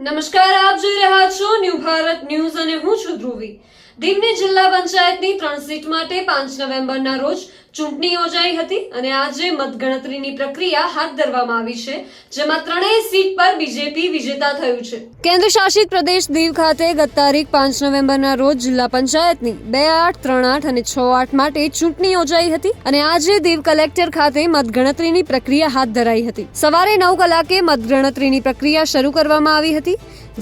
નમસ્કાર આપ જોઈ રહ્યા છો ન્યૂ ભારત ન્યૂઝ અને હું છું ધ્રુવી. દીવની જિલ્લા પંચાયતની ત્રણ સીટ માટે પાંચ નવેમ્બરના રોજ ચૂંટણી યોજાઈ હતી અને આજે મતગણતરીની પ્રક્રિયા હાથ ધરવામાં આવી છે, જેમાં ત્રણેય સીટ પર બીજેપી વિજેતા થયું છે. કેન્દ્ર શાસિત પ્રદેશ દીવ ખાતે ગત તારીખ પાંચ નવેમ્બરના રોજ જિલ્લા પંચાયતની બે આઠ, ત્રણ આઠ અને છ આઠ માટે ચૂંટણી યોજાઈ હતી અને આજે દીવ કલેક્ટર ખાતે મતગણતરીની પ્રક્રિયા હાથ ધરાઈ હતી. સવારે નવ કલાકે મતગણતરીની પ્રક્રિયા શરૂ કરવામાં આવી હતી,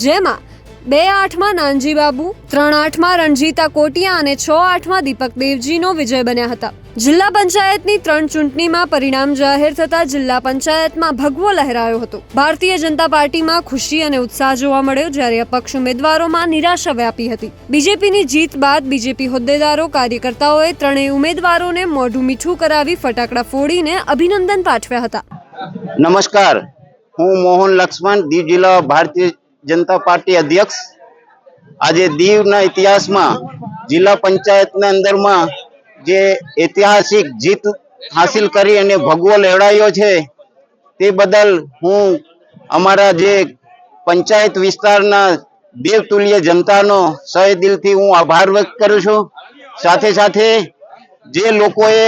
જેમાં બે આઠમાં નાનજી બાબુ ત્રણ આઠમાં રણજીતા કોટિયા અને છ આઠમાં દીપક દેવજીનો વિજય બન્યા હતા. જિલ્લા પંચાયતની ત્રણ ચૂંટણીમાં પરિણામ જાહેર થતા જિલ્લા પંચાયતમાં ભગવો લહેરાયો હતો. ભારતીય જનતા પાર્ટીમાં ખુશી અને ઉત્સાહ જોવા મળ્યો જ્યારે અપક્ષ ઉમેદવારોમાં નિરાશા વ્યાપી હતી. બીજેપીની જીત બાદ બીજેપી હોદ્દેદારો, કાર્યકર્તાઓએ ત્રણેય ઉમેદવારોને મોઢું મીઠું કરાવી ફટાકડા ફોડીને અભિનંદન પાઠવ્યા હતા. નમસ્કાર. હું મોહન લક્ષ્મણ દીવ જિલ્લા ભારતીય જનતા પાર્ટી અધ્યક્ષ આજે દીવના ઇતિહાસમાં જિલ્લા પંચાયતના અંદરમાં જે ઐતિહાસિક જીત હાસિલ કરી અને ભગવો લેવડાયો છે, તે બદલ હું અમારા જે પંચાયત વિસ્તારના દેવતુલ્ય જનતાનો સહે દિલથી હું આભાર વ્યક્ત કરું છું. સાથે સાથે જે લોકોએ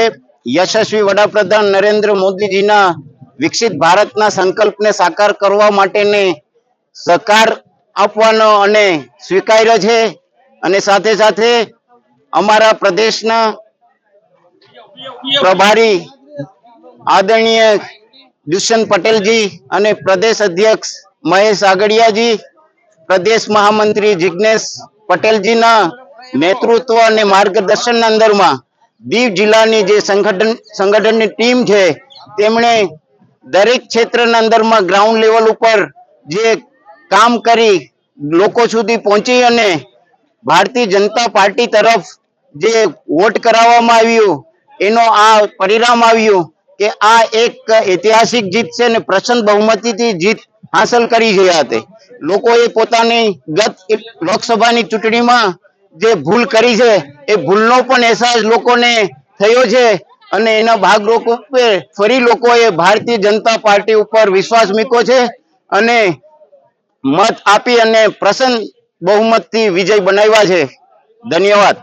યશસ્વી વડાપ્રધાન નરેન્દ્ર મોદીજીના વિકસિત ભારતના સંકલ્પને સાકાર કરવા માટેને સહકાર આપવાનો અને સ્વીકાર્યો છે અને સાથે સાથે અમારા પ્રદેશના પ્રભારી આદરણીય દુષ્યંત પટેલજી અને પ્રદેશ અધ્યક્ષ મહેશ આગડિયાજી, પ્રદેશ મહામંત્રી જિજ્ઞેશ પટેલજીના નેતૃત્વ અને માર્ગદર્શન અંદરમાં દીવ જિલ્લાની જે સંગઠન, સંગઠનની ટીમ છે, તેમણે દરેક ક્ષેત્રના અંદરમાં ગ્રાઉન્ડ લેવલ ઉપર જે કામ કરી લોકો સુધી પહોંચી અને ભારતીય જનતા પાર્ટી તરફ જે વોટ કરાવવામાં આવ્યું, એનો આ પરિણામ આવ્યું કે આ એક ઐતિહાસિક જીત છે અને પ્રસન્ન બહુમતીથી જીત હાંસલ કરી ગયા તે લોકોએ પોતાની ગત લોકસભાની ચૂંટણીમાં જે ભૂલ કરી છે, એ ભૂલનો પણ અહેસાસ લોકોને થયો છે અને એના ભાગરૂપે ફરી લોકોએ ભારતીય જનતા પાર્ટી ઉપર વિશ્વાસ મૂક્યો છે અને મત આપી અને પ્રસન્ન બહુમતથી વિજય બનાવ્યા છે. ધન્યવાદ.